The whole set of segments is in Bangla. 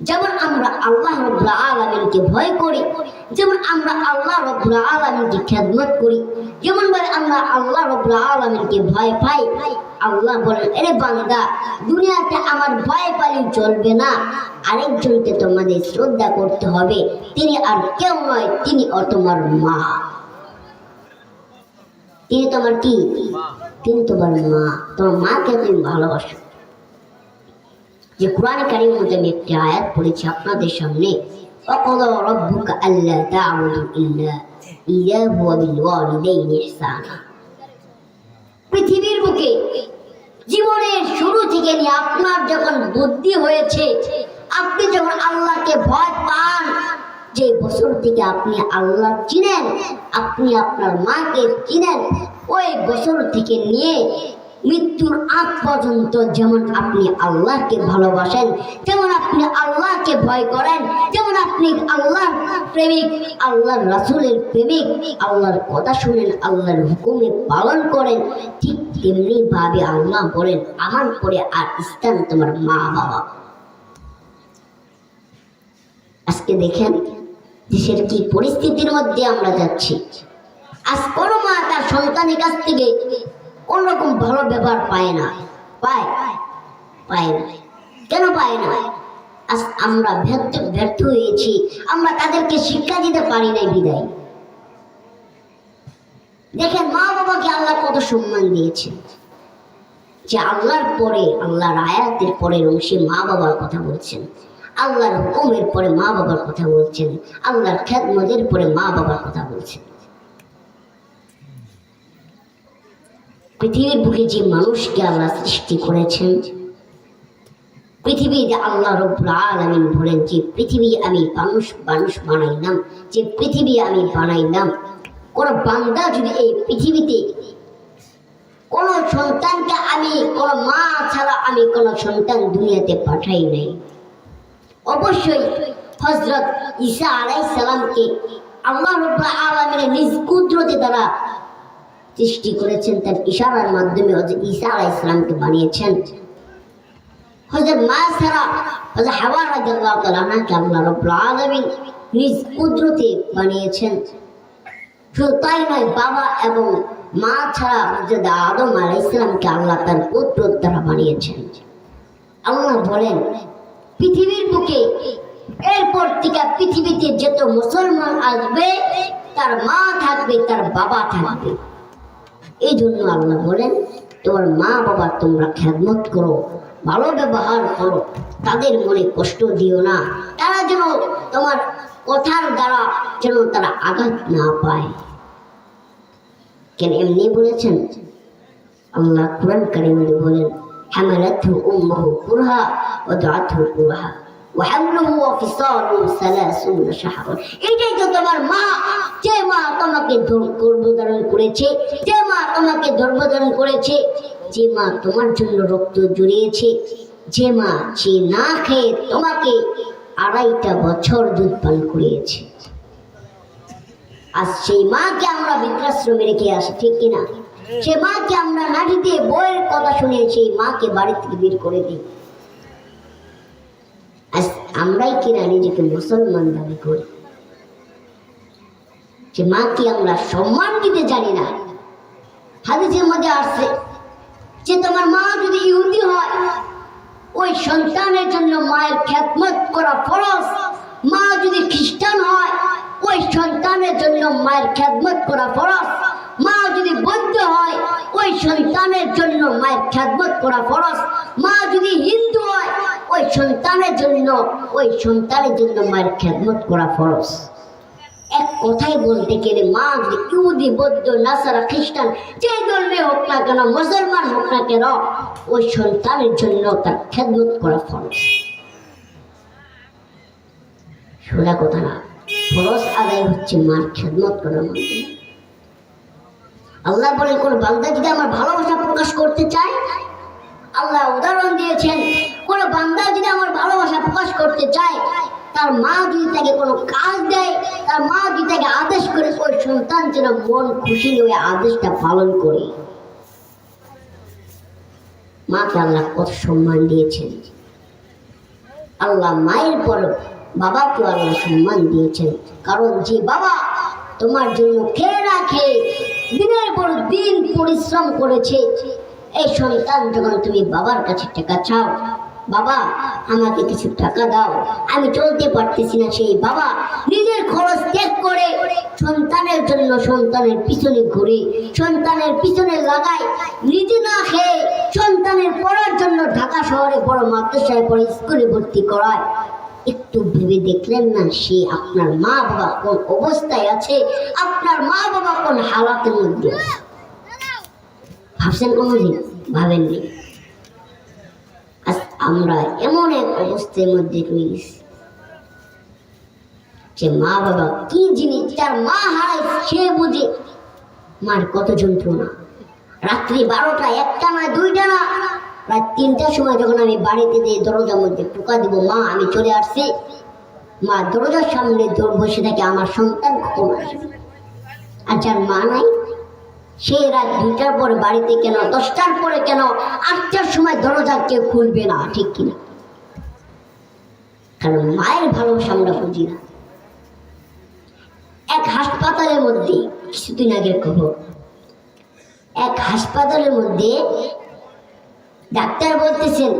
যেমন আমরা আল্লাহ রব্লা আলমিনকে ভয় করি যেমন আমরা আল্লাহ রব্লা আলমিনকে খেদমত করি যেমন বলে আমরা আল্লাহ রব্লা আলমিনকে ভয় পাই আল্লাহ বলেন এরে বান্দা দুনিয়াতে আমার ভয় পালি চলবে না। আরেকজনকে তোমাদের শ্রদ্ধা করতে হবে তিনি আর কেউ নয় তিনি ও তোমার মা। তিনি তোমার কি? তিনি তোমার মা। তোমার মাকে তুমি ভালোবাসো। যে কোরআন কারিমের মধ্যে আমি একটি আয়াত পড়েছি আপনাদের সামনে وقضى ربك ألا تعبدوا إلا إياه وبالوالدين إحسانا পৃথিবীর বুকে জীবনের শুরু থেকে নিয়ে আপনার যখন বুদ্ধি হয়েছে আপনি যখন আল্লাহকে ভয় পান যে বছর থেকে আপনি আল্লাহ চিনেন আপনি আপনার মাকে চিনেন ওই বছর থেকে নিয়ে মৃত্যুর আগ পর্যন্ত যেমন আপনি আল্লাহকে ভালোবাসেন, যেমন আপনি আল্লাহকে ভয় করেন, যেমন আপনি আল্লাহর প্রেমিক, আল্লাহর রাসূলের প্রেমিক, আল্লাহর কথা শুনেন, আল্লাহর হুকুমে পালন করেন, ঠিক তেমনি ভাবে আল্লাহ বলেন, আমার পরে আর স্থান তোমার মা বাবা আজকে দেখেন দেশের কি পরিস্থিতির মধ্যে আমরা যাচ্ছি। আজ কোনো মা তার সন্তানের কাছ থেকে কোনোরকম ভালো ব্যবহার পায় না। পায়? পায় না। কেন পায় না? আজ আমরা ব্যর্থ ব্যর্থ হয়েছি। আমরা তাদেরকে শিক্ষা দিতে পারি নাই বিদায়। দেখেন, মা বাবাকে আল্লাহ কত সম্মান দিয়েছে যে আল্লাহর পরে, আল্লাহর আয়াতের পরের অংশে মা বাবার কথা বলছেন। আল্লাহর হুকুমের পরে মা বাবার কথা বলছেন। আল্লাহর খ্যাতমদের পরে মা বাবার কথা বলছেন। পৃথিবীর বুকে যে মানুষকে আল্লাহ সৃষ্টি করেছেন, পৃথিবীতে আল্লাহ রব্বুল আলামিন বলেন যে পৃথিবী আমি মানুষ মানুষ বানাইলাম, যে পৃথিবী আমি বানাইলাম। কোন বান্দা যদি এই পৃথিবীতে কোন সন্তানকে আমি, কোন মা ছাড়া আমি কোন সন্তান দুনিয়াতে পাঠাই নাই। অবশ্যই হজরত ঈসা আলাই সালামকে আল্লাহ রব্বুল আলামিনের নিজ কুদরতে দ্বারা সৃষ্টি করেছেন তার ইশারার মাধ্যমে হজরত ঈসা আলাই সালামকে বানিয়েছেন। হজরত মা ছাড়া হজরত হাওয়া রাদিয়াল্লাহু তাআলা আনহাকে আল্লাহ রাব্বুল আলামিন নিজ কুদরতে বানিয়েছেন। শুধু তাই নয়, বাবা এবং মা ছাড়া হজরত আদম আলাইহিস সালামকে আল্লাহ তার কুদরত দ্বারা বানিয়েছেন। আল্লাহ বলেন, পৃথিবীর বুকে এরপর থেকে পৃথিবীতে যত মুসলমান আসবে, তার মা থাকবে, তার বাবা থাকবে। এই জন্য আল্লাহ বলেন, তোমার মা বাবা তোমরা খেদমত করো, ভালো ব্যবহার করো, তাদের মনে কষ্ট দিও না। তারা যেন তোমার কথার দ্বারা যেন তারা আঘাত না পায়। কেন এমনি বলেছেন? আল্লাহ কোরআন কারিমে বলেন, হামালাতহু উম্মুহু কুরহা ওয়া দাআতহু কুরহা। وحمله وفصاله ثلاثون شهرا এটাই তো তোমার মা যে মা তোমাকে গর্ভধারণ করেছে যে মা তোমাকে গর্ভধারণ করেছে যে মা তোমার জন্য রক্ত জড়িয়েছে যে মা যে না খেয়ে তোমাকে আড়াইটা বছর দুধ পান করিয়েছে আর সেই মাকে আমরা বৃদ্ধাশ্রমে রেখে আসি ঠিক কিনা সে মাকে আমরা নাড়ি দিয়ে বইয়ের কথা শুনে সেই মাকে বাড়ি থেকে বের করে দিই আজ আমরাই কিনা নিজেকে মুসলমান দাবি করি যে মাকে আমরা সম্মান দিতে জানি না হাদিসের মধ্যে আসছে যে তোমার মা যদি ইহুদি হয় ওই সন্তানের জন্য মায়ের খ্যাতমত করা ফরজ মা যদি খ্রিস্টান হয় ওই সন্তানের জন্য মায়ের খ্যাতমত করা ফরজ মা যদি বৌদ্ধ হয় ওই সন্তানের জন্য মায়ের খ্যাতমত করা ফরজ মা যদি হিন্দু হয় ওই সন্তানের জন্য, ওই সন্তানের জন্য মায়ের খ্যাতমত করা ফরজ। এক কথাই বলতে গেলে মা ইহুদি, বৌদ্ধ, নাসারা, খ্রিস্টান, যে ধর্মে হোক না কেন, মুসলমান হোক না কেন, ওই সন্তানের জন্য তার খেদমত করা ফরজ। সোজা কথা না, ফরজ আদায় হচ্ছে মার খেদমত করার মাধ্যমে আল্লাহ বলে কোন বান্দা যদি আমার ভালোবাসা প্রকাশ করতে চায়, আল্লাহ উদাহরণ দিয়েছেন কোন বান্দা যদি আমার ভালোবাসা প্রকাশ করতে চায়, তার মা যদি তাকে কোনো কাজ দেয়, তার মা যদি তাকে আদেশ করে, ওই সন্তান যেন মন খুশি হয়ে আদেশটা পালন করে। মাকে আল্লাহ কত সম্মান দিয়েছেন। আল্লাহ মায়ের পর বাবাকে আল্লাহ সম্মান দিয়েছেন। কারণ যে বাবা তোমার জন্য খেয়ে খেয়ে দিনের পর দিন পরিশ্রম করেছে, এই সন্তান যখন তুমি বাবার কাছে টাকা চাও বাবা, আমাকে কিছু টাকা দাও। আমি চলতে পারতেছি না সেই বাবা। নিজের খরচ ত্যাগ করে সন্তানের জন্য সন্তানের পিছনে ঘুরে, সন্তানের পিছনে লাগায় নিজে না খেয়ে সন্তানের পড়ার জন্য ঢাকা শহরে বড় মাদ্রাসায় পড়ে স্কুলে ভর্তি করায়। একটু ভেবে দেখলেন না সে আপনার মা বাবা কোন অবস্থায় আছে? আপনার মা বাবা কোন হালাতের মধ্যে ভাবছেন কোনোদিন ভাবেননি। আমরা এমন এক অবস্থার মধ্যে রয়েছি যে মা বাবা কি জিনিস যার মা হারায় সে বুঝে মার কত যন্ত্রণা। রাত্রি বারোটা, একটা না, দুইটা না রাত তিনটার সময় যখন আমি বাড়িতে দিয়ে দরজার মধ্যে টোকা দিব, মা, আমি চলে আসছি। মা দরজার সামনে বসে থাকে আমার সন্তান আসবে আর যার মা নাই সে রাত দুইটার পরে বাড়িতে কেন, দশটার পরে কেন, আটটার সময় দরজা কেউ খুলবে না, ঠিক কিনা? কারণ মায়ের ভালোবাসা আমরা বুঝি না। এক হাসপাতালের মধ্যে, কিছুদিন আগের খবর, এক হাসপাতালের মধ্যে ডাক্তার বলতেছেন,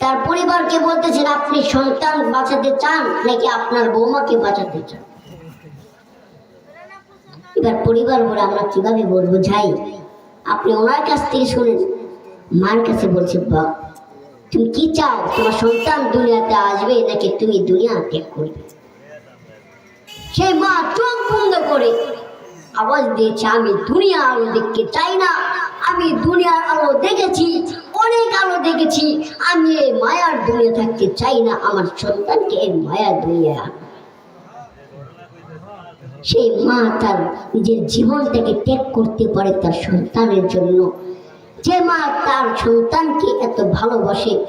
তার পরিবারকে বলতেছেন, আপনি সন্তান বাঁচাতে চান নাকি আপনার বৌমাকে বাঁচাতে চান? এবার পরিবার বলে আমরা কীভাবে বলব? যাই, আপনি ওনার কাছ থেকে শুনেন। মার কাছে বলছে বা তুমি কি চাও? তোমার সন্তান দুনিয়াতে আসবে নাকি তুমি দুনিয়া ত্যাগ করবে? সেই মা চোখ বন্ধ করে আওয়াজ দিয়েছে, আমি দুনিয়া আলো দেখতে চাই না। আমি দুনিয়ার আলো দেখেছি, অনেক আলো দেখেছি। আমি এই মায়ার দুনিয়া থাকতে চাই না। আমার সন্তানকে এই মায়ার দুনিয়া সেই মা তার নিজের জীবনটাকে ত্যাগ করতে পারে তার সন্তানের জন্য। যে মা তার সন্তানকে এত ভালোবাসে,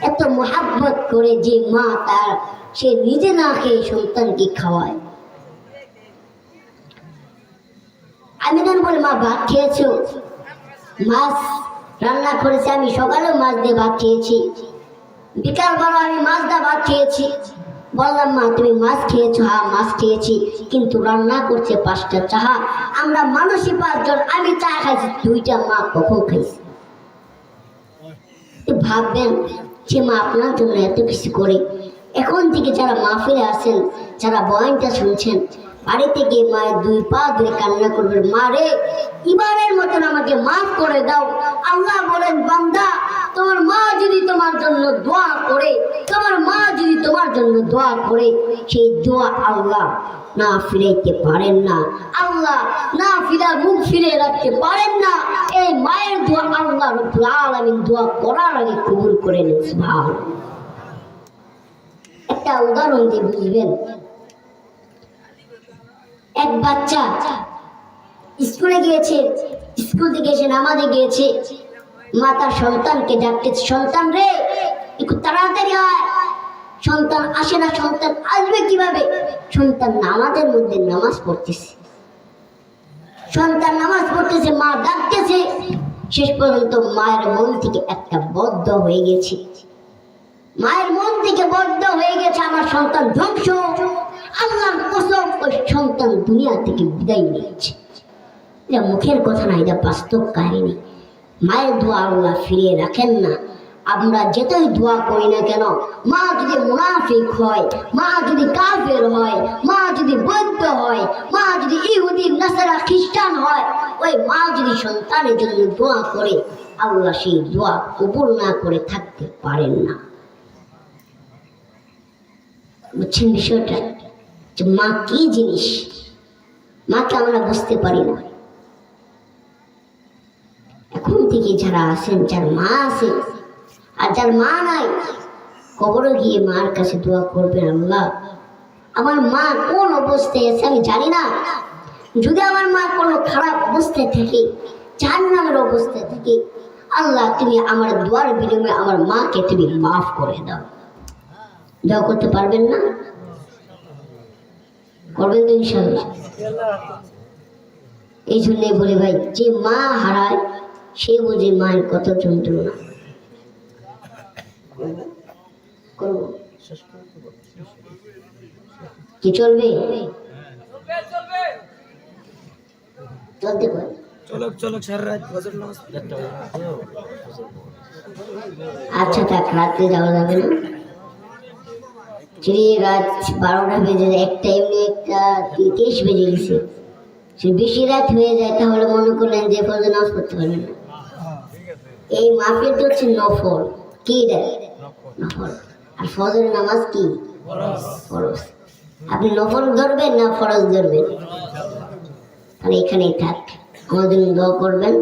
এত মোহাব্বত করে যে মা তার, সে নিজে না খেয়ে সন্তানকে খাওয়ায়। আমি তখন বলি, মা, ভাত খেয়েছো? মাছ রান্না করেছে আমি, সকালেও মাছ দিয়ে ভাত খেয়েছি। বিকাল বেলা আমি মাছ দিয়ে ভাত খেয়েছি। বললাম, মা, তুমি মাছ খেয়েছো? হ্যাঁ মাছ খেয়েছি, কিন্তু রান্না করছে পাঁচটা চাহা। আমরা মানুষই পাঁচজন, আমি চা খাইছি, দুইটা মা কখন খাইছি? ভাববেন যে, মা, আপনার জন্য এত কিছু করে। এখন থেকে যারা আছেন, যারা বয়ানটা শুনছেন, বাড়িতে গিয়ে মায়ের দুই পা ধরে কান্না করবেন, মা রে, এবারের মতন আমাকে মাফ করে দাও। আল্লাহ বলেন, বান্দা, তোমার মা যদি তোমার জন্য দোয়া করে, তোমার জন্য দোয়া করে, সেই দোয়া আল্লাহ না ফিরাইতে পারেন না। আল্লাহ না ফিরা মুখ ফিরে রাখতে পারেন না। এই মায়ের দোয়া আল্লাহ রব্বুল আলামিন দোয়া করার আগে কবুল করে নেন, সুবহানাল্লাহ। একটা উদাহরণ দিয়ে বুঝবেন। এক বাচ্চা স্কুলে গিয়েছে, স্কুল থেকে এসে নামাজে গিয়েছে। মা তার সন্তানকে ডাকতে সন্তান রে, একটু তাড়াতাড়ি হয় সন্তান আসে না, সন্তান আসবে কীভাবে? সন্তান নামাজের মধ্যে নামাজ পড়তেছে। সন্তান নামাজ পড়তেছে, মা ডাকতেছে। শেষ পর্যন্ত মায়ের মন থেকে একটা বদ্ধ হয়ে গেছে। মায়ের মন থেকে বদ্ধ হয়ে গেছে, আমার সন্তান ধ্বংস। আল্লাহর কসম, ওই সন্তান দুনিয়া থেকে বিদায় নিয়েছে। এটা মুখের কথা না, এটা বাস্তব কাহিনী। মায়ের দোয়া আল্লাহ ফিরিয়ে রাখেন না। আমরা যেতই দোয়া করি না কেন? মা যদি মুনাফিক হয়, মা যদি কাফের হয়, মা যদি বৌদ্ধ হয়, মা যদি ইহুদি, নাসারা, খ্রিস্টান হয়, ওই মা যদি সন্তানের জন্য দোয়া করে, আল্লাহ সেই দোয়া কবুল না করে থাকতে পারেন না। বুঝছেন বিষয়টা? যে মা কি জিনিস? মাকে আমরা বুঝতে পারি না। এখন থেকে যারা আছেন, যার মা আছে আর যার মা নাই। কবরে গিয়ে মার কাছে দোয়া করবেন আল্লাহ। আমার মা কোন অবস্থায় আছে আমি জানি না। যদি আমার মা কোনো খারাপ অবস্থায় থাকে, জাহান্নামের অবস্থায় থাকে, আল্লাহ তুমি আমার দোয়ার বিনিময়ে আমার মাকে তুমি মাফ করে দাও। দোয়া করতে পারবেন না? করবেন তো ইনশাল্লাহ এই জন্যই বলে ভাই, যে মা হারায়, সে বোঝে মায়ের কত যন্ত্রণা। করব। কি চলবে? চলতে পারে। চলক চলক সারা রাত ফজর নামাজ আচ্ছা থাক রাত্রে যাওয়া যাবে না। যদি রাত বারোটা বেজে যায় একটা এমনি একটা তেইশ বেজে গেছে। সে বেশি রাত হয়ে যায় তাহলে মনে করলেন যে ফজর নামাজ পড়তে পারবেন না। এই মাহফিলটা হচ্ছে নফল। কি দেয় আর ফজর নামাজ কি? ফরজ। আপনি নফল ধরবেন না ফরজ ধরবেন? তাহলে এখানেই থাক। আমাদের দোয়া করবেন।